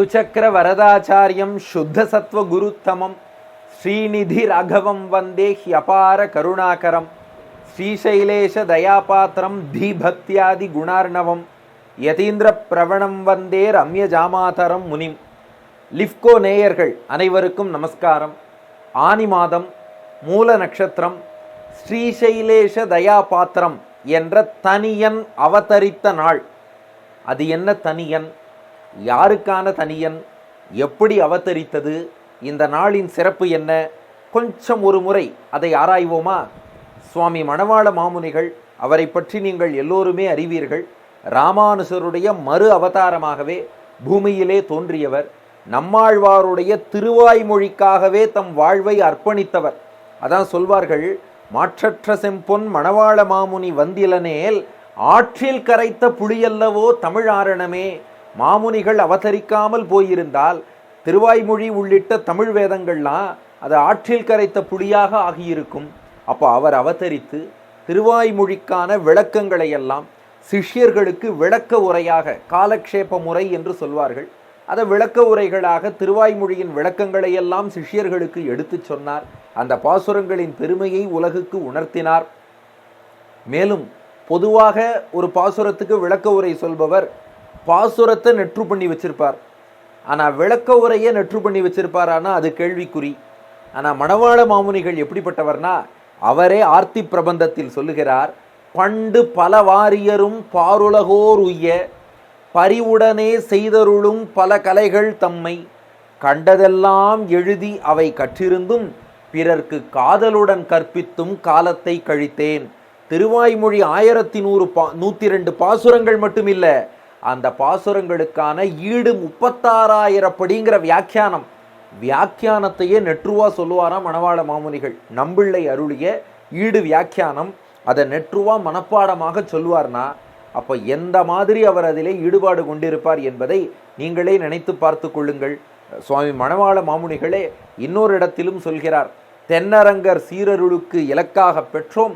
சுச்சக்கர வரதாச்சாரியம் சுத்த சத்வ குருத்தமம் ஸ்ரீநிதி ராகவம் வந்தே ஹியபார கருணாகரம். ஸ்ரீசைலேஷ தயாபாத்திரம் தீபக்தியாதி குணார்ணவம். யதீந்திர பிரவணம் வந்தே ரம்ய ஜாமாதரம் முனிம். லிஃப்கோ நேயர்கள் அனைவருக்கும் நமஸ்காரம். ஆனி மாதம் மூல நட்சத்திரம் ஸ்ரீசைலேஷ தயாபாத்திரம் என்ற தனியன் அவதரித்த நாள். அது என்ன தனியன்? யாருக்கான தனியன்? எப்படி அவதரித்தது? இந்த நாளின் சிறப்பு என்ன? கொஞ்சம் ஒரு முறை அதை ஆராய்வோமா? சுவாமி மணவாள மாமுனிகள் அவரை பற்றி நீங்கள் எல்லோருமே அறிவீர்கள். ராமானுசருடைய மறு அவதாரமாகவே பூமியிலே தோன்றியவர். நம்மாழ்வாருடைய திருவாய்மொழிக்காகவே தம் வாழ்வை அர்ப்பணித்தவர். அதான் சொல்வார்கள் மாற்றற்ற செம்பொன் மணவாள மாமுனி வந்திலனேல் ஆற்றில் கரைத்த புளியல்லவோ தமிழாரணமே மாமுனிகள் அவதரிக்காமல் போயிருந்தால் திருவாய்மொழி உள்ளிட்ட தமிழ் வேதங்கள்லாம் அது ஆற்றில் கரைத்த புலியாக ஆகியிருக்கும். அப்போ அவர் அவதரித்து திருவாய்மொழிக்கான விளக்கங்களை எல்லாம் சிஷ்யர்களுக்கு விளக்க உரையாக காலக்ஷேப முறை என்று சொல்வார்கள். அதை விளக்க உரைகளாக திருவாய்மொழியின் விளக்கங்களை எல்லாம் சிஷ்யர்களுக்கு எடுத்துச் சொன்னார். அந்த பாசுரங்களின் பெருமையை உலகுக்கு உணர்த்தினார். மேலும் பொதுவாக ஒரு பாசுரத்துக்கு விளக்க உரை சொல்பவர் பாசுரத்தை நெற்று பண்ணி வச்சிருப்பார். ஆனால் விளக்க உரையை நெற்று பண்ணி வச்சிருப்பாரானா அது கேள்விக்குறி. ஆனால் மணவாள மாமுனிகள் எப்படிப்பட்டவர்னா அவரே ஆர்த்தி பிரபந்தத்தில் சொல்லுகிறார் பண்டு பல வாரியரும் பாருலகோர் உய்ய பரிவுடனே செய்தருளும் பல கலைகள் தம்மை. கண்டதெல்லாம் எழுதி அவை கற்றிருந்தும் பிறர்க்கு காதலுடன் கற்பித்தும் காலத்தை கழித்தேன். திருவாய்மொழி ஆயிரத்தி நூறு பா நூற்றி ரெண்டு பாசுரங்கள் மட்டுமில்ல அந்த பாசுரங்களுக்கான ஈடு முப்பத்தாறாயிரப்படிங்கிற வியாக்கியானம். வியாக்கியானத்தையே நெற்றுவா சொல்லுவாராம் மணவாள மாமுனிகள். நம்பிள்ளை அருளிய ஈடு வியாக்கியானம் அதை நெற்றுவா மனப்பாடமாக சொல்லுவார்னா அப்போ எந்த மாதிரி அவர் அதிலே ஈடுபாடு கொண்டிருப்பார் என்பதை நீங்களே நினைத்து பார்த்து கொள்ளுங்கள். சுவாமி மணவாள மாமுனிகளே இன்னொரு இடத்திலும் சொல்கிறார் தென்னரங்கர் சீரருளுக்கு இலக்காக பெற்றோம்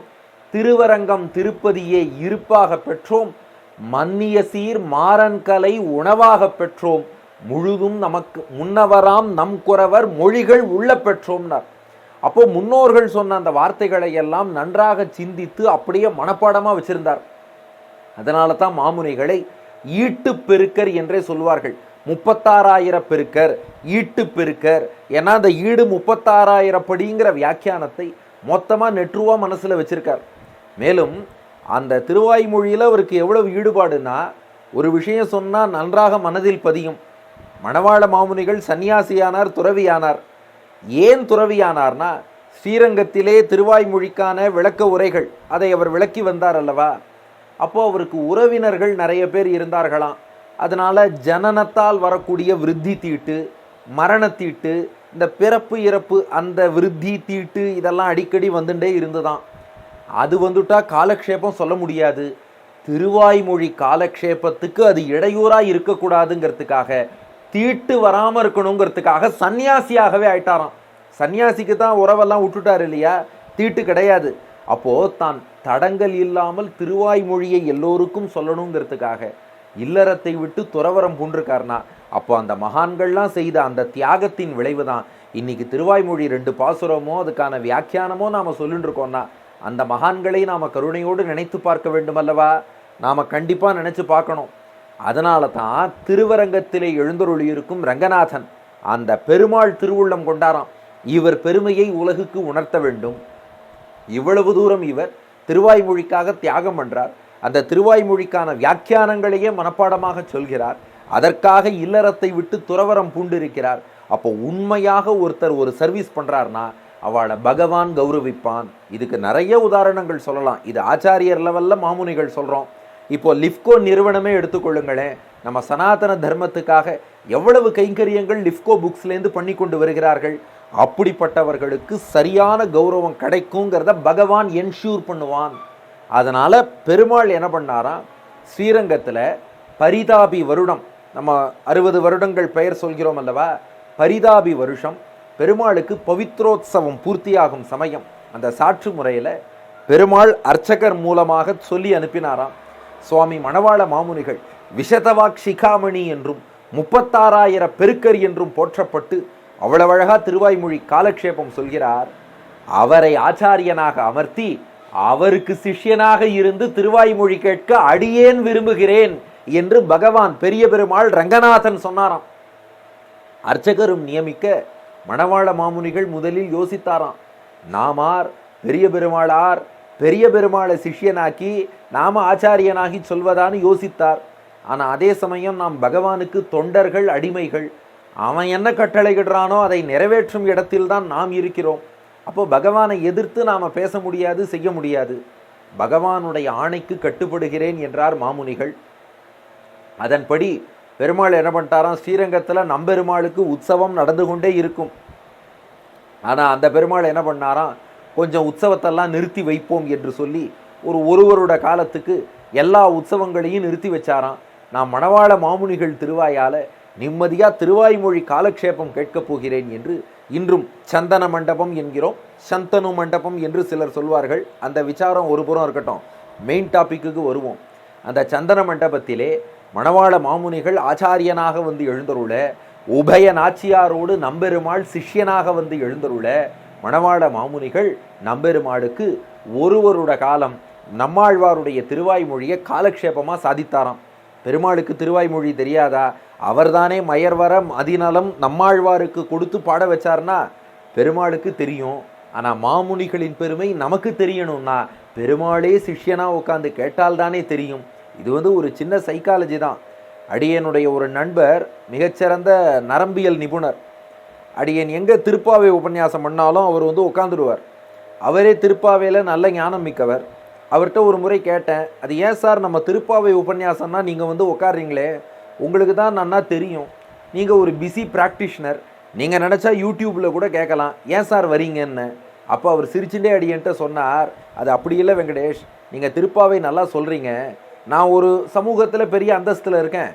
திருவரங்கம் திருப்பதியே இருப்பாக பெற்றோம் மன்னிய சீர் மாறன்கலை உணவாக பெற்றோம். முழுதும் நமக்கு முன்னவராம் நம் குறவர் மொழிகள் உள்ள பெற்றோம்னார். அப்போ முன்னோர்கள் சொன்ன அந்த வார்த்தைகளை எல்லாம் நன்றாக சிந்தித்து அப்படியே மனப்பாடமாக வச்சிருந்தார். அதனால தான் மாமுனிகளை ஈட்டு பெருக்கர் என்றே சொல்வார்கள். முப்பத்தாறாயிரம் பெருக்கர் ஈட்டு பெருக்கர் ஏன்னா அந்த ஈடு முப்பத்தாறாயிரப்படிங்கிற வியாக்கியானத்தை மொத்தமாக நெற்றுவா மனசில் வச்சிருக்கார். மேலும் அந்த திருவாய்மொழியில் அவருக்கு எவ்வளவு ஈடுபாடுனா ஒரு விஷயம் சொன்னால் நன்றாக மனதில் பதியும். மணவாள மாமுனிகள் சன்னியாசியானார் துறவியானார். ஏன் துறவியானார்னா ஸ்ரீரங்கத்திலே திருவாய்மொழிக்கான விளக்க உரைகள் அதை அவர் விளக்கி வந்தார் அல்லவா? அப்போது அவருக்கு உறவினர்கள் நிறைய பேர் இருந்தார்களாம். அதனால் ஜனனத்தால் வரக்கூடிய விருத்தி தீட்டு மரணத்தீட்டு இந்த பிறப்பு இறப்பு அந்த விருத்தி தீட்டு இதெல்லாம் அடிக்கடி வந்துட்டே இருந்துதான். அது வந்துட்டா காலக்ஷேபம் சொல்ல முடியாது. திருவாய்மொழி காலக்ஷேபத்துக்கு அது இடையூறாக இருக்கக்கூடாதுங்கிறதுக்காக தீட்டு வராமல் இருக்கணுங்கிறதுக்காக சன்னியாசியாகவே ஆயிட்டாராம். சன்னியாசிக்கு தான் உறவெல்லாம் விட்டுட்டார் இல்லையா? தீட்டு கிடையாது. அப்போது தான் தடங்கள் இல்லாமல் திருவாய்மொழியை எல்லோருக்கும் சொல்லணுங்கிறதுக்காக இல்லறத்தை விட்டு துறவரம் பூண்டிருக்காருனா அப்போ அந்த மகான்கள்லாம் செய்த அந்த தியாகத்தின் விளைவு தான் இன்னைக்கு திருவாய்மொழி ரெண்டு பாசுரமோ அதுக்கான வியாக்கியானமோ நாம் சொல்லிட்டு இருக்கோம்னா அந்த மகான்களை நாம் கருணையோடு நினைத்து பார்க்க வேண்டும் அல்லவா நாம் கண்டிப்பாக நினச்சி பார்க்கணும். அதனால தான் திருவரங்கத்திலே எழுந்தருளியிருக்கும் ரங்கநாதன் அந்த பெருமாள் திருவுள்ளம் கொண்டாராம். இவர் பெருமையை உலகுக்கு உணர்த்த வேண்டும். இவ்வளவு தூரம் இவர் திருவாய்மொழிக்காக தியாகம் பண்றார். அந்த திருவாய்மொழிக்கான வியாக்கியானங்களையே மனப்பாடமாக சொல்கிறார். அதற்காக இல்லறத்தை விட்டு துறவரம் பூண்டிருக்கிறார். அப்போ உண்மையாக ஒருத்தர் ஒரு சர்வீஸ் பண்ணுறாருனா அவளை பகவான் கௌரவிப்பான். இதுக்கு நிறைய உதாரணங்கள் சொல்லலாம். இது ஆச்சாரியர் லெவலில் மாமுனிகள் சொல்கிறோம் இப்போது லிஃப்கோ நிறுவனமே எடுத்துக்கொள்ளுங்களேன். நம்ம சனாதன தர்மத்துக்காக எவ்வளவு கைங்கரியங்கள் லிஃப்கோ புக்ஸ்லேருந்து பண்ணி கொண்டு வருகிறார்கள். அப்படிப்பட்டவர்களுக்கு சரியான கௌரவம் கிடைக்குங்கிறத பகவான் என்ஷூர் பண்ணுவான். அதனால் பெருமாள் என்ன பண்ணாராம்? ஸ்ரீரங்கத்தில் பரிதாபி வருடம் நம்ம அறுபது வருடங்கள் பெயர் சொல்கிறோம் அல்லவா? பரிதாபி வருஷம் பெருமாளுக்கு பவித்ரோத்சவம் பூர்த்தியாகும் சமயம். அந்த சாற்று முறையில் பெருமாள் அர்ச்சகர் மூலமாக சொல்லி அனுப்பினாராம். சுவாமி மணவாள மாமுனிகள் விஷதவாக் சிகாமணி என்றும் முப்பத்தாறாயிர பெருக்கர் என்றும் போற்றப்பட்டு அவ்வளவழகா திருவாய்மொழி காலக்ஷேபம் சொல்கிறார். அவரை ஆச்சாரியனாக அமர்த்தி அவருக்கு சிஷ்யனாக இருந்து திருவாய்மொழி கேட்க அடியேன் விரும்புகிறேன் என்று பகவான் பெரிய பெருமாள் ரங்கநாதன் சொன்னாராம். அர்ச்சகரும் நியமிக்க மணவாள மாமுனிகள் முதலில் யோசித்தாராம். நாமார் பெரிய பெருமாளார் பெரிய பெருமாளை சிஷ்யனாக்கி நாம ஆச்சாரியனாகி சொல்வதான்னு யோசித்தார். ஆனால் அதே சமயம் நாம் பகவானுக்கு தொண்டர்கள் அடிமைகள். அவன் என்ன கட்டளையிடுறானோ அதை நிறைவேற்றும் இடத்தில்தான் நாம் இருக்கிறோம். அப்போ பகவானை எதிர்த்து நாம் பேச முடியாது செய்ய முடியாது. பகவானுடைய ஆணைக்கு கட்டுப்படுகிறேன் என்றார் மாமுனிகள். அதன்படி பெருமாள் என்ன பண்ணிட்டாராம்? ஸ்ரீரங்கத்தில் நம்பெருமாளுக்கு உற்சவம் நடந்து கொண்டே இருக்கும். ஆனால் அந்த பெருமாள் என்ன பண்ணாராம்? கொஞ்சம் உற்சவத்தெல்லாம் நிறுத்தி வைப்போம் என்று சொல்லி ஒரு ஒருவரோட காலத்துக்கு எல்லா உற்சவங்களையும் நிறுத்தி வச்சாராம். நான் மணவாள மாமுனிகள் திருவாயால் நிம்மதியாக திருவாய்மொழி காலக்ஷேபம் கேட்கப் போகிறேன் என்று இன்றும் சந்தன மண்டபம் என்கிறோம். சந்தனு மண்டபம் என்று சிலர் சொல்வார்கள். அந்த விசாரம் ஒரு புறம் இருக்கட்டும். மெயின் டாப்பிக்கு வருவோம். அந்த சந்தன மண்டபத்திலே மணவாள மாமுனிகள் ஆச்சாரியனாக வந்து எழுந்தருள உபய நாச்சியாரோடு நம்பெருமாள் சிஷ்யனாக வந்து எழுந்தருள மணவாள மாமுனிகள் நம்பெருமாளுக்கு ஒருவருட காலம் நம்மாழ்வாருடைய திருவாய்மொழியை காலக்ஷேபமாக சாதித்தாராம். பெருமாளுக்கு திருவாய்மொழி தெரியாதா? அவர்தானே மயர்வரம் அதிநலம் நம்மாழ்வாருக்கு கொடுத்து பாட வச்சார்னா பெருமாளுக்கு தெரியும். ஆனால் மாமுனிகளின் பெருமை நமக்கு தெரியணும்னா பெருமாளே சிஷ்யனாக உட்காந்து கேட்டால்தானே தெரியும். இது வந்து ஒரு சின்ன சைக்காலஜி தான். அடியனுடைய ஒரு நண்பர் மிகச்சிறந்த நரம்பியல் நிபுணர். அடியன் எங்கே திருப்பாவை உபன்யாசம் பண்ணாலும் அவர் வந்து உட்காந்துருவார் அவரே திருப்பாவையில் நல்ல ஞானம் மிக்கவர். அவர்கிட்ட ஒரு முறை கேட்டேன் அது ஏன் சார் நம்ம திருப்பாவை உபன்யாசம்னா நீங்கள் வந்து உட்காடுறீங்களே உங்களுக்கு தான் நன்னா தெரியும். நீங்கள் ஒரு பிஸி ப்ராக்டிஷனர் நீங்கள் நினச்சா யூடியூப்பில் கூட கேட்கலாம். ஏன் சார் வரீங்கன்னு? அப்போ அவர் சிரிச்சுட்டே அடியன்ட்ட சொன்னார் அது அப்படி இல்லை வெங்கடேஷ். நீங்கள் திருப்பாவை நல்லா சொல்கிறீங்க நான் ஒரு சமூகத்தில் பெரிய அந்தஸ்தில் இருக்கேன்.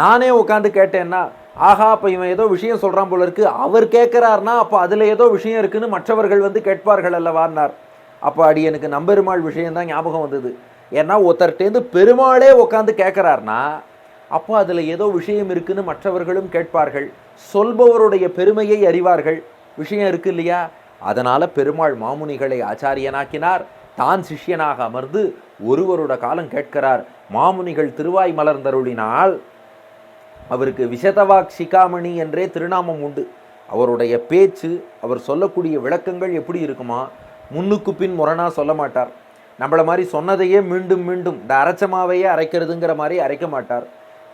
நானே உட்காந்து கேட்டேன்னா ஆஹா அப்போ இவன் ஏதோ விஷயம் சொல்கிறான் போல இருக்கு. அவர் கேட்குறாருனா அப்போ அதில் ஏதோ விஷயம் இருக்குன்னு மற்றவர்கள் வந்து கேட்பார்கள் அல்லவான்னார் அப்போ அடி எனக்கு நம்பெருமாள் விஷயந்தான் ஞாபகம் வந்தது. ஏன்னா ஒருத்தர்கிட்டேருந்து பெருமாளே உட்காந்து கேட்குறாருனா அப்போ அதில் ஏதோ விஷயம் இருக்குன்னு மற்றவர்களும் கேட்பார்கள். சொல்பவருடைய பெருமையை அறிவார்கள். விஷயம் இருக்கு இல்லையா? அதனால் பெருமாள் மாமுனிகளை ஆச்சாரியனாக்கினார். தான் சிஷ்யனாக அமர்ந்து ஒருவரோட காலம் கேட்கிறார். மாமுனிகள் திருவாய் மலர்ந்தருளினால் அவருக்கு விஷதவாக் சிகாமணி என்றே திருநாமம் உண்டு. அவருடைய பேச்சு அவர் சொல்லக்கூடிய விளக்கங்கள் எப்படி இருக்குமா? முன்னுக்கு பின் முரணா சொல்ல மாட்டார். நம்மளை மாதிரி சொன்னதையே மீண்டும் மீண்டும் இந்த அரைச்சமாவையே அரைக்கிறதுங்கிற மாதிரி அரைக்க மாட்டார்.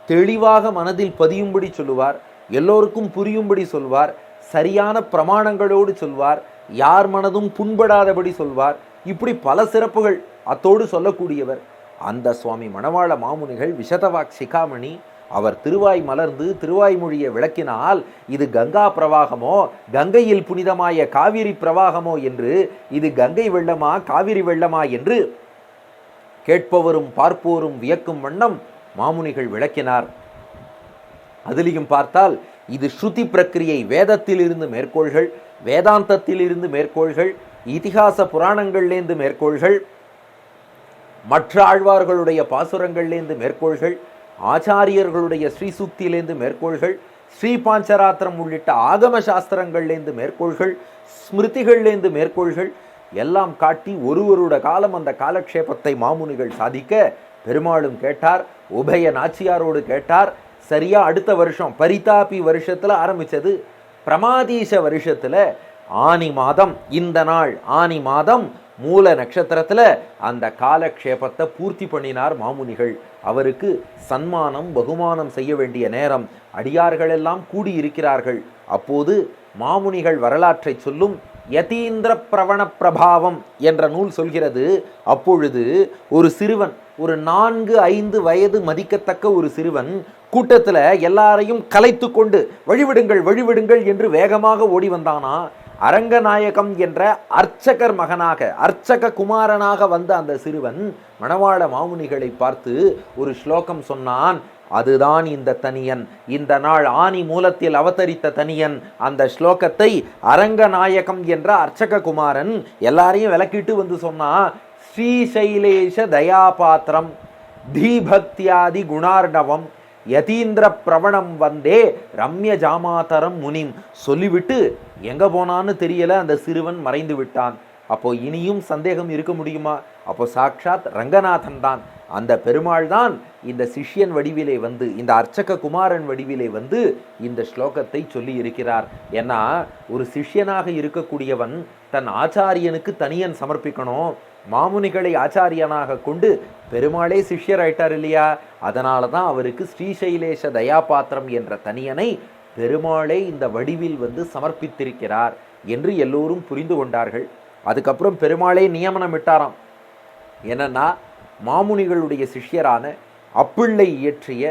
தெளிவாக மனதில் பதியும்படி சொல்லுவார். எல்லோருக்கும் புரியும்படி சொல்வார். சரியான பிரமாணங்களோடு சொல்வார். யார் மனதும் புண்படாதபடி சொல்வார். இப்படி பல சிறப்புகள் அத்தோடு சொல்லக்கூடியவர். அந்த சுவாமி மணவாள மாமுனிகள் விஷதவாக் சிகாமணி அவர் திருவாய் மலர்ந்து திருவாய்மொழியை விளக்கினால் இது கங்கா பிரவாகமோ கங்கையில் புனிதமாய காவிரி பிரவாகமோ என்று இது கங்கை வெள்ளமா காவிரி வெள்ளமா என்று கேட்பவரும் பார்ப்போரும் வியக்கும் வண்ணம் மாமுனிகள் விளக்கினார். அதிலையும் பார்த்தால் இது ஸ்ருதி பிரக்கிரியை வேதத்திலிருந்து மேற்கோள்கள் வேதாந்தத்திலிருந்து மேற்கோள்கள் இதிகாச புராணங்கள்லேருந்து மேற்கோள்கள் மற்ற ஆழ்வார்களுடைய பாசுரங்கள்லேருந்து மேற்கோள்கள் ஆச்சாரியர்களுடைய ஸ்ரீசூக்தியிலேருந்து மேற்கோள்கள் ஸ்ரீ பாஞ்சராத்திரம் உள்ளிட்ட ஆகம சாஸ்திரங்கள்லேருந்து மேற்கோள்கள் ஸ்மிருதிகள்லேருந்து மேற்கோள்கள் எல்லாம் காட்டி ஒருவரோட காலம் அந்த காலக்ஷேபத்தை மாமுனிகள் சாதிக்க பெருமாளும் கேட்டார் உபய நாச்சியாரோடு கேட்டார் சரியா அடுத்த வருஷம் பரிதாபி வருஷத்துல ஆரம்பிச்சது பிரமாதீச வருஷத்துல ஆனி மாதம் இந்த நாள் ஆனி மாதம் மூல நட்சத்திரத்தில் அந்த காலக்ஷேபத்தை பூர்த்தி பண்ணினார் மாமுனிகள். அவருக்கு சன்மானம் பகுமானம் செய்ய வேண்டிய நேரம். அடியார்கள் எல்லாம் கூடியிருக்கிறார்கள். அப்போது மாமுனிகள் வரலாற்றை சொல்லும் யதீந்திர பிரவண பிரபாவம் என்ற நூல் சொல்கிறது. அப்பொழுது ஒரு சிறுவன் ஒரு நான்கு ஐந்து வயது மதிக்கத்தக்க ஒரு சிறுவன் கூட்டத்தில் எல்லாரையும் கலைத்து கொண்டு வழிவிடுங்கள் வழிவிடுங்கள் என்று வேகமாக ஓடி வந்தானா? அரங்கநாயகம் என்ற அர்ச்சகர் மகனாக அர்ச்சக குமாரனாக வந்த அந்த சிறுவன் மணவாள மாமுனிகளை பார்த்து ஒரு ஸ்லோகம் சொன்னான் அதுதான் இந்த தனியன். இந்த நாள் ஆனி மூலத்தில் அவதரித்த தனியன். அந்த ஸ்லோகத்தை அரங்கநாயகம் என்ற அர்ச்சக குமாரன் எல்லாரையும் விளக்கிட்டு வந்து சொன்னான் ஸ்ரீசைலேஷ தயாபாத்திரம் தீபக்தியாதி குணார்ணவம். யதீந்திர பிரவணம் வந்தே ரம்ய ஜாமாதரம் முனிம். சொல்லிவிட்டு எங்க போனான்னு தெரியல அந்த சிறுவன் மறைந்து விட்டான். அப்போ இனியும் சந்தேகம் இருக்க முடியுமா? அப்போ சாக்ஷாத் ரங்கநாதன் தான் அந்த பெருமாள் தான் இந்த சிஷ்யன் வடிவிலே வந்து இந்த அர்ச்சக குமாரன் வடிவிலே வந்து இந்த ஸ்லோகத்தை சொல்லி இருக்கிறார் ஏன்னா ஒரு சிஷ்யனாக இருக்கக்கூடியவன் தன் ஆச்சாரியனுக்கு தனியன் சமர்ப்பிக்கணும். மாமுனிகளை ஆச்சாரியனாக கொண்டு பெருமாளே சிஷ்யர் ஆயிட்டார் இல்லையா? அதனால தான் அவருக்கு ஸ்ரீசைலேஷ தயாபாத்திரம் என்ற தனியனை பெருமாளே இந்த வடிவில் வந்து சமர்ப்பித்திருக்கிறார் என்று எல்லோரும் புரிந்து கொண்டார்கள். அதுக்கப்புறம் பெருமாளே நியமனம் விட்டாராம் என்னன்னா மாமுனிகளுடைய சிஷ்யரான அப்பிள்ளை இயற்றிய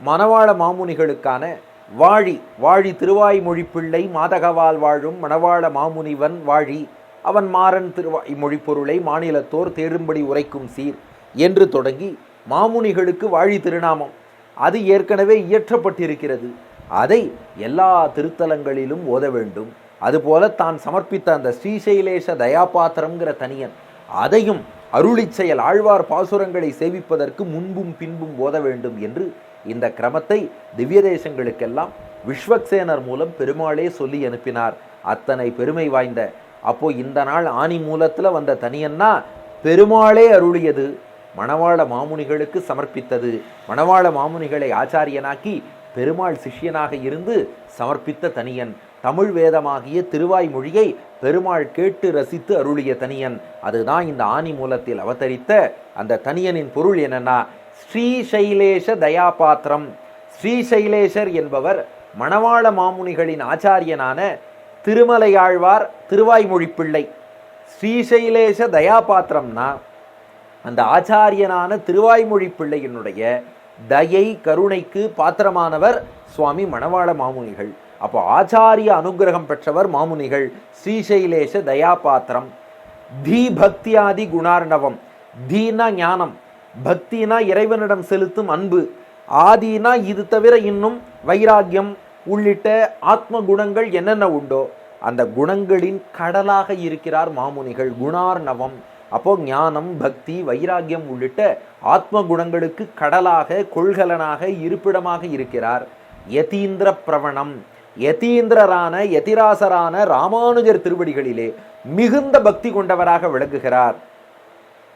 மணவாள மாமுனிகளுக்கான வாழி வாழி திருவாய்மொழி பிள்ளை மாதகவால் வாழும் மணவாள மாமுனிவன் வாழி அவன் மாறன் திருவாய்மொழி பொருளை மாநிலத்தோர் தேடும்படி உரைக்கும் சீர் என்று தொடங்கி மாமுனிகளுக்கு வாழி திருநாமம். அது ஏற்கனவே இயற்றப்பட்டிருக்கிறது. அதை எல்லா திருத்தலங்களிலும் ஓத வேண்டும். அதுபோல தான் சமர்ப்பித்த அந்த ஸ்ரீசைலேஷ தயாபாத்திரம்ங்கிற தனியன் அதையும் அருளிச் செயல் ஆழ்வார் பாசுரங்களை சேவிப்பதற்கு முன்பும் பின்பும் ஓத வேண்டும் என்று இந்த கிரமத்தை திவ்ய தேசங்களுக்கெல்லாம் விஸ்வக்சேனர் மூலம் பெருமாளே சொல்லி அனுப்பினார். அத்தனை பெருமை வாய்ந்த அப்போது இந்த நாள் ஆனி மூலத்தில் வந்த தனியன்னா பெருமாளே அருளியது. மணவாள மாமுனிகளுக்கு சமர்ப்பித்தது. மணவாள மாமுனிகளை ஆச்சாரியனாக்கி பெருமாள் சிஷ்யனாக இருந்து சமர்ப்பித்த தனியன். தமிழ் வேதமாகிய திருவாய் மொழியை பெருமாள் கேட்டு ரசித்து அருளிய தனியன். அதுதான் இந்த ஆனி மூலத்தில் அவதரித்த அந்த தனியனின் பொருள் என்னன்னா ஸ்ரீசைலேஷ தயாபாத்திரம். ஸ்ரீசைலேஷர் என்பவர் மணவாள மாமுனிகளின் ஆச்சாரியனான திருமலையாழ்வார் திருவாய்மொழி பிள்ளை. ஸ்ரீசைலேஷ தயாபாத்திரம்னா அந்த ஆச்சாரியனான திருவாய்மொழி பிள்ளையினுடைய தயை கருணைக்கு பாத்திரமானவர் சுவாமி மணவாள மாமுனிகள். அப்போ ஆச்சாரிய அனுகிரகம் பெற்றவர் மாமுனிகள் ஸ்ரீசைலேஷ தயாபாத்திரம். தீ பக்தியாதி குணார்ணவம். தீனா ஞானம். பக்தினா இறைவனிடம் செலுத்தும் அன்பு. ஆதினா இது தவிர இன்னும் வைராக்கியம். உள்ளிட்ட ஆத்ம குணங்கள் என்னென்ன உண்டோ அந்த குணங்களின் கடலாக இருக்கிறார் மாமுனிகள். குணார்ணவம் அப்போ ஞானம் பக்தி வைராக்கியம் உள்ளிட்ட ஆத்ம குணங்களுக்கு கடலாக கொள்கலனாக இருப்பிடமாக இருக்கிறார். யதீந்திர பிரவணம். யதீந்திரரான யதிராசரான ராமானுஜர் திருவடிகளிலே மிகுந்த பக்தி கொண்டவராக விளங்குகிறார்.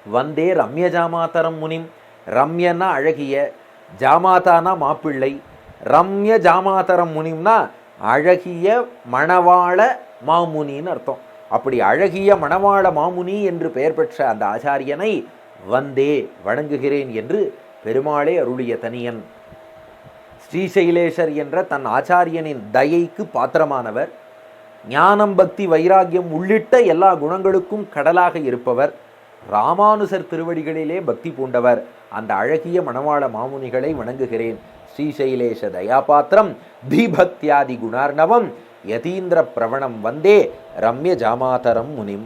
வந்தே ரம்ய ஜாமாதரம் முனிம். ரம்யன்னா அழகிய ஜாமாதானா மாப்பிள்ளை. ரம்ய ஜாமாதரம் முனிம்னா அழகிய மணவாள மாமுனின்னு அர்த்தம். அப்படி அழகிய மணவாள மாமுனி என்று பெயர் பெற்ற அந்த ஆச்சாரியனை வந்தே வணங்குகிறேன் என்று பெருமாளே அருளிய தனியன். ஸ்ரீசைலேஷர் என்ற தன் ஆச்சாரியனின் தயைக்கு பாத்திரமானவர். ஞானம் பக்தி வைராக்கியம் உள்ளிட்ட எல்லா குணங்களுக்கும் கடலாக இருப்பவர். ராமானுசர் திருவடிகளிலே பக்தி பூண்டவர். அந்த அழகிய மணவாள மாமுனிகளை வணங்குகிறேன். ஸ்ரீசைலேஷ தயாபாத்திரம் தீபக்தியாதி குணார்ணவம் யதீந்திர பிரவணம் வந்தே ரம்ய ஜாமாதரம் முனிம்.